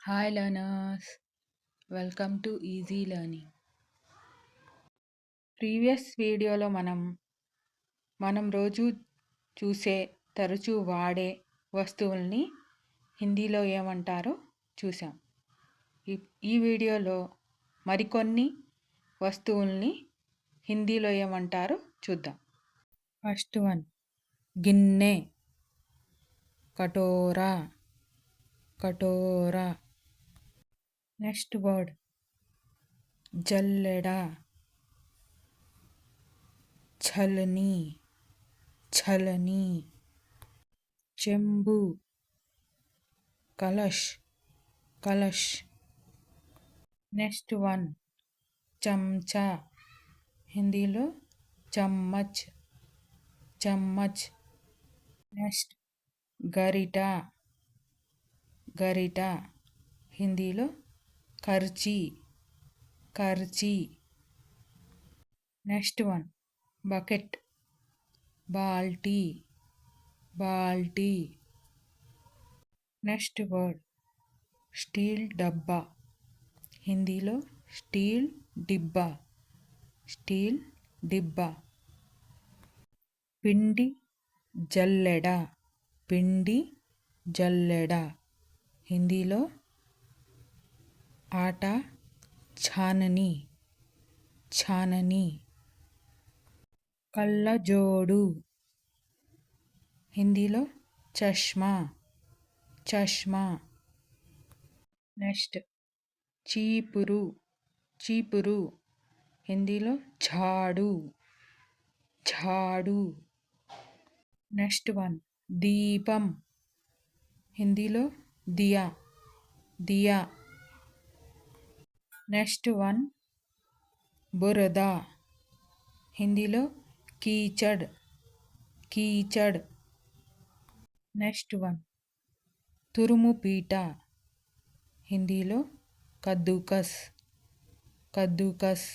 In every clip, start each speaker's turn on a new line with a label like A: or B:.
A: Hi learners welcome to easy learning previous వీడియోలో మనం మనం రోజు చూసే తరచూ వాడే వస్తువుల్ని హిందీలో ఏమంటారో చూసాం ఈ ఈ వీడియోలో మరికొన్ని వస్తువుల్ని హిందీలో ఏమంటారో చూద్దాం. ఫస్ట్ వన్ గిన్నె. కటోరా. కటోరా. Next word. జల్లెడ. ఛలని ఛలని చెంబు. కలష్. కలష్. Next one. చంచా. హిందీలో చమ్మచ్ చమ్మచ్ నెక్స్ట్ గరిట. గరిట. హిందీలో ఖర్చీ ఖర్చీ నెక్స్ట్ వన్ బకెట్ బాల్టీ బాల్టీ నెక్స్ట్ వర్డ్ స్టీల్ డబ్బా హిందీలో స్టీల్ డిబ్బా స్టీల్ డిబ్బా పిండి జల్లెడ పిండి జల్లెడ హిందీలో ఆట ఛానని ఛానని. కళ్ళజోడు. హిందీలో చష్మా చష్మా. నెక్స్ట్ చీపురు చీపురు. హిందీలో ఝాడు ఝాడు. నెక్స్ట్ వన్ దీపం. హిందీలో దియా దియా. నెక్స్ట్ వన్ బురద. హిందీలో కీచడ్ కీచడ్. నెక్స్ట్ వన్ తురుము పీట. హిందీలో కద్దుకస్ కద్దుకస్.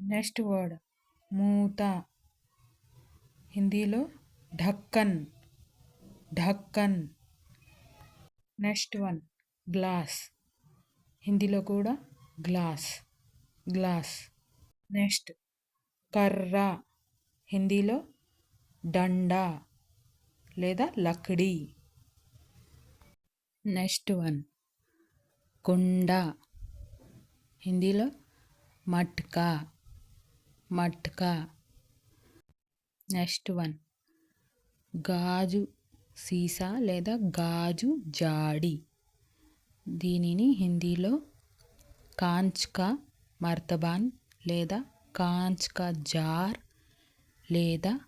A: నెక్స్ట్ వర్డ్ మూత. హిందీలో ఢక్కన్ ఢక్కన్. Next one glass. హిందీలో కూడా గ్లాస్ గ్లాస్. నెక్స్ట్ కర్ర. హిందీలో డండా లేదా లక్డీ. నెక్స్ట్ వన్ కుండ. హిందీలో మట్కా మట్కా. నెక్స్ట్ వన్ గాజు సీసా లేదా గాజు జాడి. దీనిని హిందీలో కాంచ్ కా మర్తబాన్ లేదా కాంచ్ కా జార్ లేదా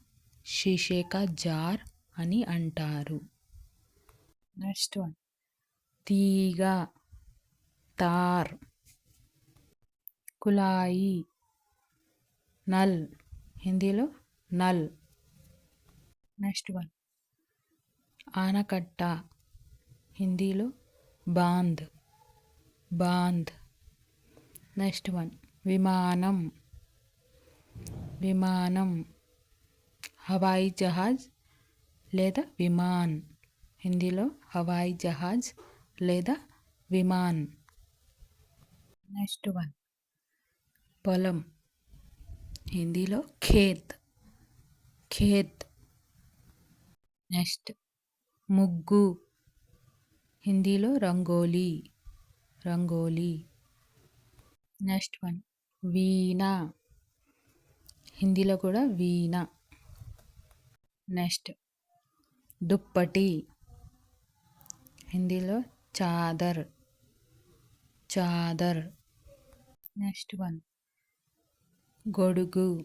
A: షీషే కా జార్ అని అంటారు. Next one. తీగ తార్ కులాయి నల్. హిందీలో నల్. Next one. ఆనకట్ట హిందీలో బాంద్ బాంద్. నెక్స్ట్ వన్ విమానం విమానం. హవాయి జహాజ్ లేదా విమాన్. హిందీలో హవాయి జహాజ్ లేదా విమాన్. నెక్స్ట్ వన్ పొలం. హిందీలో ఖేత్ ఖేత్. నెక్స్ట్ ముగ్గు హిందీలో rangoli rangoli. Next one veena. హిందీలో కూడా వీణ. నెక్స్ట్ దుప్పటి. హిందీలో చాదర్ చాదర్. నెక్స్ట్ వన్ గొడుగు.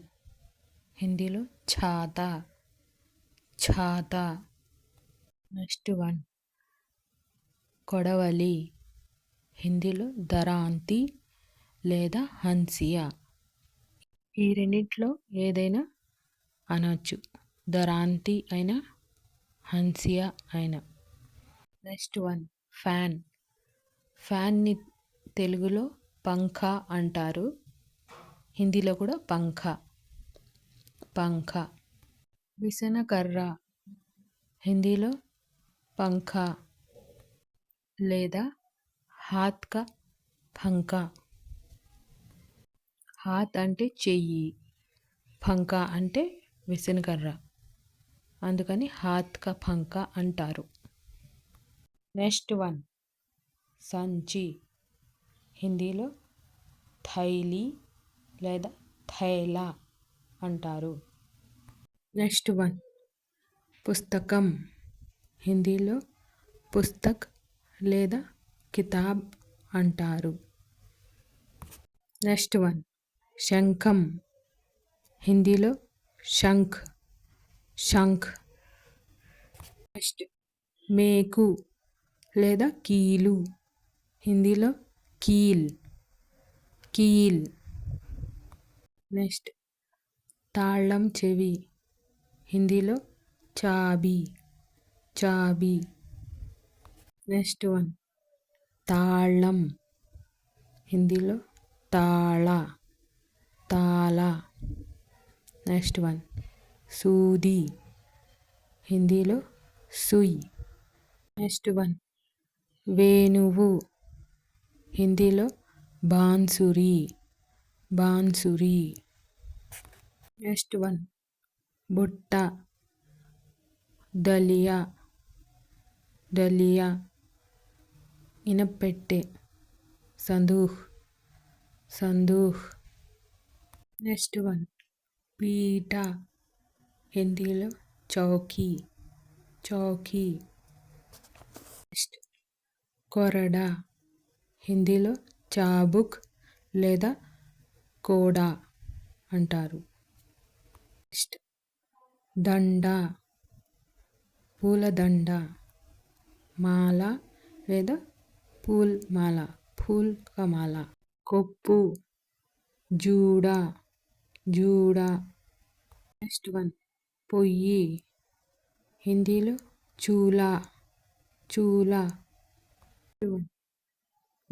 A: హిందీలో ఛాతా ఛాతా. నెక్స్ట్ వన్ కొడవలి. హిందీలో దరాంతి లేదా హన్సియా. ఈ రెండింటిలో ఏదైనా అనొచ్చు. దరాంతి అయినా హన్సియా అయినా. Next one fan. ఫ్యాన్ని తెలుగులో పంఖ అంటారు. హిందీలో కూడా పంఖ. పంఖ. విసనకర్ర. హిందీలో పంఖ. లేదా హాత్క ఫంక. హాత్ అంటే చెయ్యి ఫంక అంటే విసనకర్ర. అందుకని హాత్క ఫంక అంటారు. నెక్స్ట్ వన్ సంచి. హిందీలో థైలి లేదా థైలా అంటారు. నెక్స్ట్ వన్ పుస్తకం. హిందీలో పుస్తక్ లేదా కితాబ్ అంటారు. Next one. శంఖం. హిందీలో శంఖ్. శంఖ్. నెక్స్ట్. మేకు లేదా కీలు. హిందీలో కీల్. కీల్. నెక్స్ట్. తాళం చెవి. హిందీలో చాబీ. చాబీ. Next one. తాళం. హిందీలో తాళ. తాళ. Next one. సూది. హిందీలో సుయ్. Next one. వేణువు. హిందీలో బాన్సురి. బాన్సురి. Next one. బుట్ట. దలియా దలియా ఇనపెట్టె. సందూహ్ సందూహ్. Next one. పీట. హిందీలో చౌకీ. చౌకీ. నెక్స్ట్. కొరడా. హిందీలో చాబుక్ లేదా కోడా అంటారు. నెక్స్ట్. దండ. పూలదండ. మాల లేదా పూల్ మాల ఫూల్ మాల. కొప్పు జూడ జూడ. నెక్స్ట్ వన్ పొయ్యి. హిందీలో చూలా చూలా.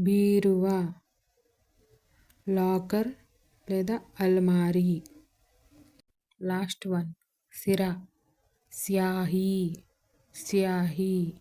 A: బీరువా లాకర్ లేదా అల్మారీ. లాస్ట్ వన్ సిరా. స్యాహీ స్యాహీ.